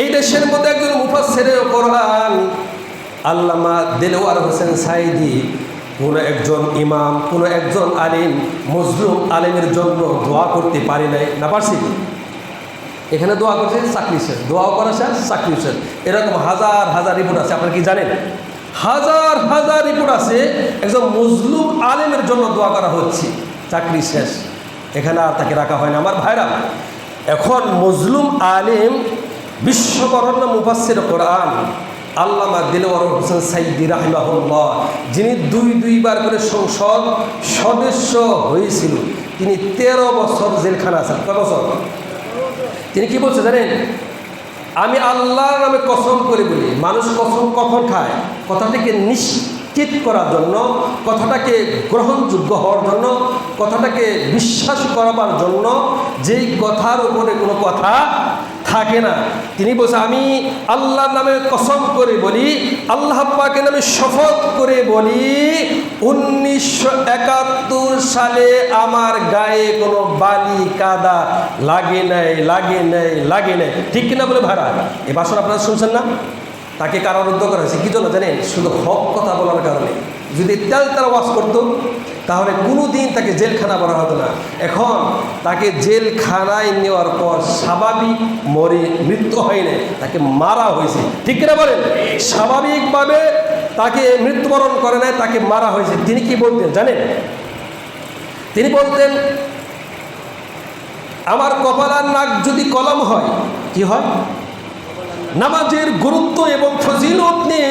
এই দেশের মধ্যে একজন মুফাসসিরে কোরআন আল্লামা দেলোয়ার হোসেন সাইদি, কোনো একজন ইমাম, কোনো একজন আলিম, মজলুম আলিমের জন্য দোয়া করতে পারি নাই না পারছি। এখানে দোয়া করছে চাকরি শেষ, দোয়াও করা শেষ, চাকরি শেষ। এরকম হাজার হাজার রিপোর্ট আছে, আপনারা কি জানেন? হাজার হাজার রিপোর্ট আছে, একজন মজলুম আলেমের জন্য দোয়া করা হচ্ছে, চাকরি শেষ। এখানে আর তাকে রাখা হয় না। আমার ভাইরা, এখন মজলুম আলেম বিশ্ববরণ্য মুফাসির কোরআন। আল্লামা দিলওয়ার হোসেন সাইদি রাহিমাহুল্লাহ, যিনি দুই দুইবার করে সংসদ সদস্য হয়েছিল, তিনি তেরো বছর জেলখানা আছেন। কয় বছর? তিনি কি বলছে জানেন? আমি আল্লাহর নামে কসম করে বলি, মানুষ কসম কখন খায়? কথাটিকে নিশ্চিত করার জন্য, কথাটাকে গ্রহণযোগ্য হওয়ার জন্য, কথাটাকে বিশ্বাস করাবার জন্য, যেই কথার উপরে কোনো কথা থাকে না। তিনি বলছে, আমি আল্লাহর নামে কসম করে বলি, আল্লাহ পাকের নামে শপথ করে বলি, উনিশশো একাত্তর সালে আমার গায়ে কোনো বালি, কাদা লাগে নাই লাগে নাই লাগে নাই। ঠিক কিনা বলে ভাড়া? এ বাসন আপনারা শুনছেন না? তাকে কারারুদ্ধ করা হয়েছে। কী জন্য জানেন? শুধু হক কথা বলার কারণে। যদি তেল তারা ওয়াশ করতো, তাহলে কোনো দিন তাকে জেলখানা বলা হতো না। এখন তাকে জেলখানায় নেওয়ার পর স্বাভাবিক মরে, মৃত্যু হয় না তাকে মারা হয়েছে। ঠিক কিনা বলেন? স্বাভাবিকভাবে তাকে মৃত্যুবরণ করে নাই, তাকে মারা হয়েছে। তিনি কি বলতেন জানেন? তিনি বলতেন, আমার কপালার নাক যদি কলম হয়, কি হয়? নামাজের গুরুত্ব এবং ফজিলত নিয়ে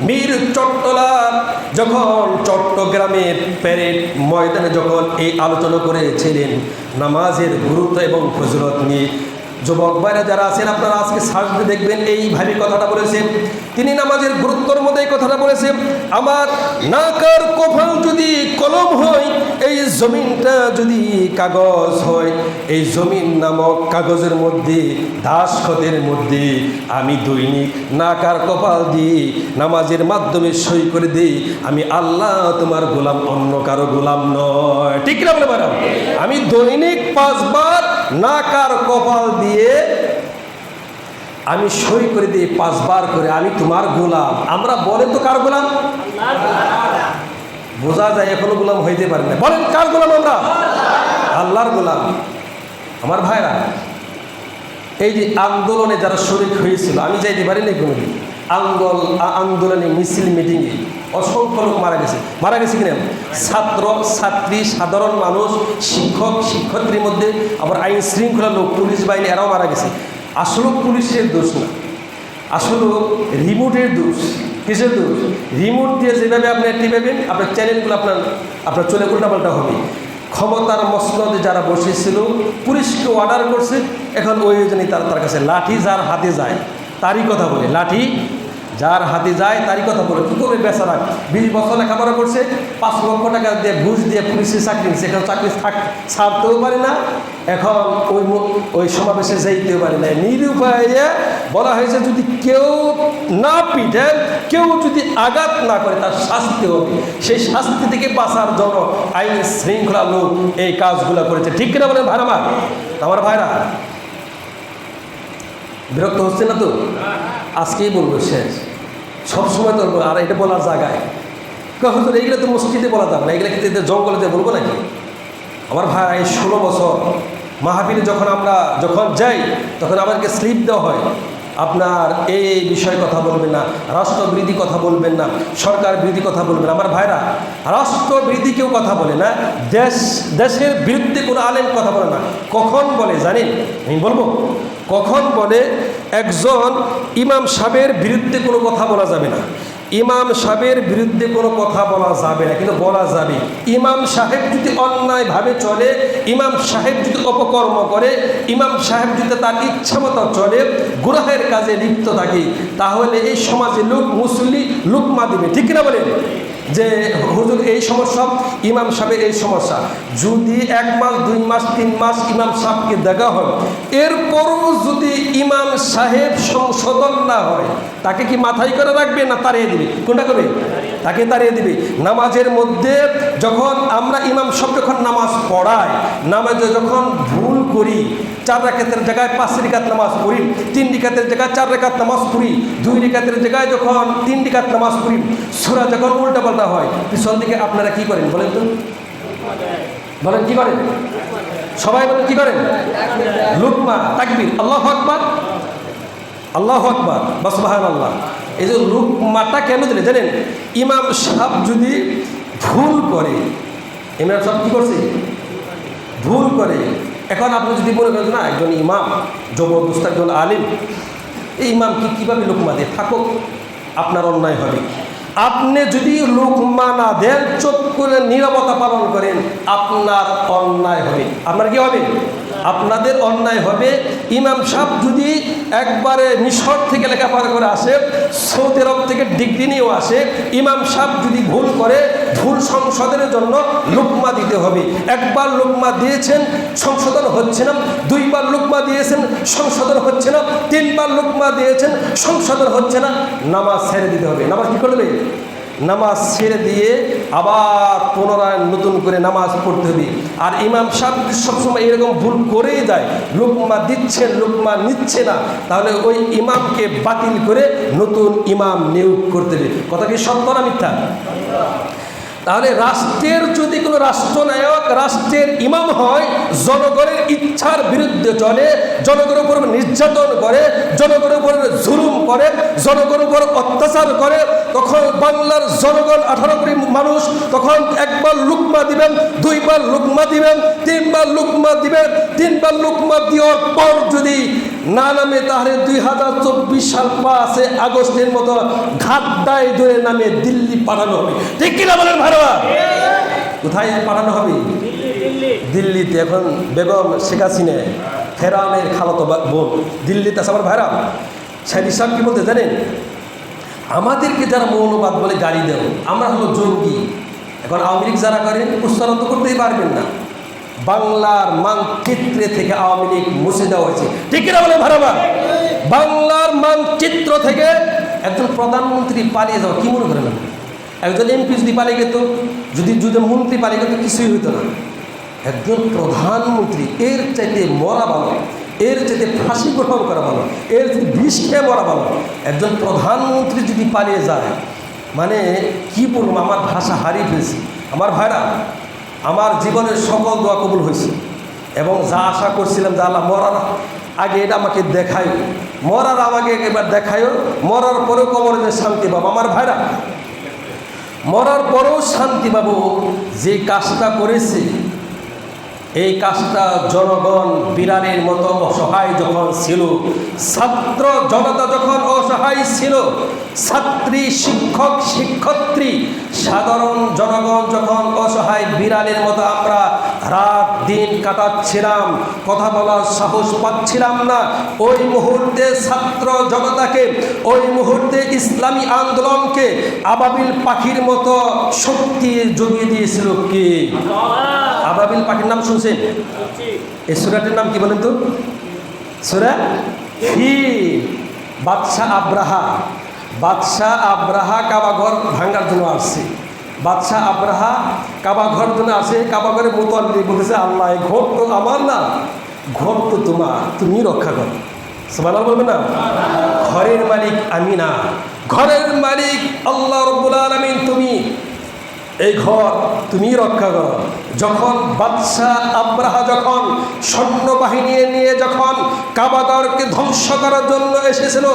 মীর চট্টলার যখন চট্টগ্রামের প্যারেড ময়দানে যখন এই আলোচনা করেছিলেন, নামাজের গুরুত্ব এবং ফজরত নিয়ে যুবক ভাইরা যারা আছেন, আপনারা আজকে দিয়ে দেখবেন এইভাবে কথাটা বলেছেন তিনি নামাজের গুরুত্বর মধ্যে এই কথাটা বলেছেন আমার নাকার কপাল যদি কলম হয়, এই জমিনটা যদি কাগজ হয়, এই জমিন নামক কাগজের মধ্যে দাস দাসখতের মধ্যে আমি দৈনিক নাকার কপাল দিয়ে নামাজের মাধ্যমে সই করে দিই। আমি আল্লাহ তোমার গোলাম, অন্য কারও গোলাম নয়। ঠিক না বলে আমি দৈনিক পাঁচবার নাকার কপাল দিয়ে আমি সই করে দিই, পাঁচবার করে, আমি তোমার গোলাম। আমরা বলেন তো কার গোলাম? বোঝা যায় এখনও গোলাম হইতে পারে না। বলেন, কার গোলাম আমরা? আল্লাহর গোলাম। আমার ভাইরা, এই যে আন্দোলনে যারা শরিক হয়েছিল, আমি যাইতে পারি না কোনোদিন। আন্দোল আন্দোলনে মিছিল মিটিংয়ে অসংখ্য লোক মারা গেছে। মারা গেছে কিনা? ছাত্র, ছাত্রী, সাধারণ মানুষ, শিক্ষক শিক্ষার্থীর মধ্যে, আবার আইন শৃঙ্খলা লোক, পুলিশ বাহিনী, এরাও মারা গেছে। আসলে পুলিশের দোষ না। আসলে রিমোটের দোষ। কিসের দোষ? রিমোট দিয়ে যেভাবে আপনি টিপাবেন আপনার চ্যানেলগুলো আপনার আপনার চলে উল্টাপাল্টা হবে। ক্ষমতার মসনদে যারা বসেছিল, পুলিশকে অর্ডার করছে, এখন ওই জন্যই তার তার কাছে লাঠি, যার হাতে যায়। তারই কথা বলে, লাঠি যার হাতে যায় তারই কথা বলে, কী করবে বেচারা? বিশ বছর লেখাপড়া করছে, পাঁচ লক্ষ টাকা দিয়ে ঘুষ দিয়ে পুলিশের চাকরি এখন চাকরি থাক, ছাড়তেও পারে না। এখন ওই ওই সমাবেশে যাইতেও পারে না। নিরুপায়ে বলা হয়েছে, যদি কেউ না পিঠে কেউ যদি আঘাত না করে, তার শাস্তি হবে। সেই শাস্তি থেকে বাঁচার জন্য আইন শৃঙ্খলা লোক এই কাজগুলো করেছে। ঠিক কিনা বলেন ভাইরা আমার? আমার ভাইরা। বিরক্ত হচ্ছে না তো? আজকেই বলব শেষ সবসময় তো আর, এটা বলার জায়গায়। হুজুর, এইগুলো তো মসজিদে বলা যাবে না এগুলো কিন্তু জঙ্গলেতে বলব নাকি? আমার ভাই এই ষোলো বছর মাহাবীরে যখন আমরা যখন যাই, তখন আমাদেরকে স্লিপ দেওয়া হয়, আপনার এই বিষয়ে কথা বলবেন না, রাষ্ট্রবিরোধী কথা বলবেন না সরকার বিরোধী কথা বলবেন আমার ভাইরা, রাষ্ট্রবিরোধী কেউ কথা বলে না, দেশ, দেশের বিরুদ্ধে কোনো আলেম কথা বলে না। কখন বলে জানেন? আমি বলব। কখন বলে, একজন ইমাম সাহেবের বিরুদ্ধে কোনো কথা বলা যাবে না। ইমাম সাহেবের বিরুদ্ধে কোনো কথা বলা যাবে না, কিন্তু বলা যাবে। ইমাম সাহেব যদি অন্যায়ভাবে চলে, ইমাম সাহেব যদি অপকর্ম করে, ইমাম সাহেব যদি তার ইচ্ছা মতো চলে গুরাহের কাজে লিপ্ত থাকে, তাহলে এই সমাজে লোক মুসলি লুকমা দিবে ঠিক না বলেন? যে, হুজুর, এই সমস্যা, ইমাম সাহেবের এই সমস্যা। যদি এক মাস, দুই মাস, তিন মাস ইমাম সাহেবকে দেখা হয়, এরপরও যদি ইমাম সাহেব সংশোধন না হয়, তাকে কি মাথায় করে রাখবে না তাড়িয়ে দিবে? কোনটা করবে? তাকে দাঁড়িয়ে দিবে। নামাজের মধ্যে যখন আমরা ইমাম সব যখন নামাজ পড়াই, নামাজে যখন ভুল করি, চার রাকাতের জায়গায় পাঁচ রিকাত নামাজ পড়ি, তিন রিকাতের জায়গায় চার রেখাত নামাজ পড়ি, দুই রিকাতের জায়গায় যখন তিন রিকাত নামাজ পড়ি, সোরা যখন উল্টা পাল্টা হয়, পিছন দিকে আপনারা কি করেন বলেন তো? বলেন কি করেন? সবাই বলেন কি করেন? লুকমা, তাকবির, আল্লাহ আকবার আল্লাহ আকবার বাসবাহান আল্লাহ এই যে লুকমাটা কেন দিলে? জানেন, ইমাম সাহেব যদি ভুল করে, ইমাম সাহেব কি করছে? ভুল করে। এখন আপনি যদি মনে করেন না, একজন ইমাম, জবরদস্ত একজন আলিম, এই ইমাম ইমামকে কীভাবে লোকমা দিয়ে থাকুক, আপনার অন্যায় হবে। আপনি যদি লোকমা না দেন, চোখ করে নিরাপত্তা পালন করেন, আপনার অন্যায় হবে। আপনার কি হবে? আপনাদের অন্যায় হবে। ইমাম সাহেব যদি একবারে মিশর থেকে লেখাপড়া করে আসে, সৌদি আরব থেকে ডিগ্রি নিয়েও আসে, ইমাম সাহেব যদি ভুল করে, ভুল সংশোধনের জন্য লুকমা দিতে হবে। একবার লুকমা দিয়েছেন, সংশোধন হচ্ছে না। দুইবার লুকমা দিয়েছেন, সংশোধন হচ্ছে না। তিনবার লুকমা দিয়েছেন, সংশোধন হচ্ছে না। নামাজ ছেড়ে দিতে হবে। নামাজ কী করবে নামাজ ছেড়ে দিয়ে আবার পুনরায় নতুন করে নামাজ পড়তে হবে। আর ইমাম সাহেব সবসময় এরকম ভুল করেই যায়, লোকমা দিচ্ছে, লোকমা নিচ্ছে না, তাহলে ওই ইমামকে বাতিল করে নতুন ইমাম নিয়োগ করতে হবে। কথা কি সত্য না মিথ্যা? তাহলে রাষ্ট্রের যদি কোনো রাষ্ট্রনায়ক, রাষ্ট্রের ইমাম হয়, জনগণের ইচ্ছার বিরুদ্ধে চলে, জনগণের উপর নির্যাতন করে, জনগণের উপর জুলুম করে, জনগণের উপর অত্যাচার করে বাংলার জনগণ আঠারো কোটি মানুষ তখন একবার লুকমা দিবেন, দুইবার লুকমা দিবেন, তিনবার লুকমা দিবেন, তিনবার লুকমা দেওয়ার পর যদি না নামে তাহলে দুই হাজার চব্বিশ সাল পাঁচে আগস্টের মতো ঘাটটায় ধরে নামে দিল্লি পাঠানো হবে। ঠিক কিনা বলেন ভারত কোথায় পাঠানো হবে? দিল্লিতে এখন বেগম শেখ হাসিনা ফেরানের খালাতো বোন। দিল্লিতে আছে আমার ভাইরা। সাইদি সাহেব কি বলতে জানেন? আমাদেরকে যারা মৌলবাদ বলে গাড়ি দেন আমরা হলো জঙ্গি। এখন আওয়ামী লীগ যারা করেন উচ্চারণ তো করতেই পারবেন না। বাংলার মানচিত্রে থেকে আওয়ামী লীগ মুছে দেওয়া হয়েছে। ঠিক না বলে ভাড়াবা বাংলার মানচিত্র থেকে একজন প্রধানমন্ত্রী পালিয়ে যাওয়া, কি মনে করেন? একজন এমপি যদি পালিয়ে গেত, যদি যদি মন্ত্রী পালিয়ে গেত, কিছুই হতো না। একজন প্রধানমন্ত্রী, এর চাইতে মরা ভালো এর চাইতে ফাঁসি গ্রহণ করা ভালো, এর যদি বিষ খেয়ে মরা ভালো। একজন প্রধানমন্ত্রী যদি পালিয়ে যায় মানে কি বলব, আমার ভাষা হারিয়ে ফেলছি। আমার ভাইরা, আমার জীবনের সকল দোয়া কবুল হয়েছে। এবং যা আশা করছিলাম যে আল্লাহ মরার আগে এটা আমাকে দেখায়। মরার আমাকে এবার দেখায়ও মরার পরেও কবরে যে শান্তি পাবো। আমার ভাইরা, মরার পরেও শান্তি পাবো। যে কাজটা করেছে এই কাজটা জনগণ বিরানের মতো অসহায় যখন ছিল, ছাত্র জনতা যখন অসহায় ছিল, ছাত্রী, শিক্ষক শিক্ষত্রী সাধারণ জনগণ যখন অসহায় বিড়ালের মতো আমরা রাত দিন কাটাচ্ছিলাম, কথা বলার সাহস পাচ্ছিলাম না। ওই মুহূর্তে ছাত্র জনতাকে, ওই মুহূর্তে ইসলামী আন্দোলনকে আবাবিল পাখির মতো শক্তি জমিয়ে দিয়েছিল কি? আবাবিল পাখির নাম শুনছেন? এই সুরাটির নাম কি বলেন তো? সুরা ফি বাদশাহ আব্রাহা। বাদশাহ আব্রাহা কাবাঘর ভাঙ্গার জন্য আসছে। বাদশাহ আব্রাহা কাবা ঘর জন্য আসে, কাবা ঘরে মোতাল্লি বলতেছে, আল্লাহ ঘর তো আমার না, ঘর তো তোমার, তুমি রক্ষা করো। বলবে না? ঘরের মালিক আমি না। ঘরের মালিক আল্লাহ রব্বুল আলমিন, তুমি। এই ঘর তুমি রক্ষা করো। যখন বাদশাহ আব্রাহা যখন সৈন্যবাহিনী নিয়ে যখন কাবাগরকে ধ্বংস করার জন্য এসেছিল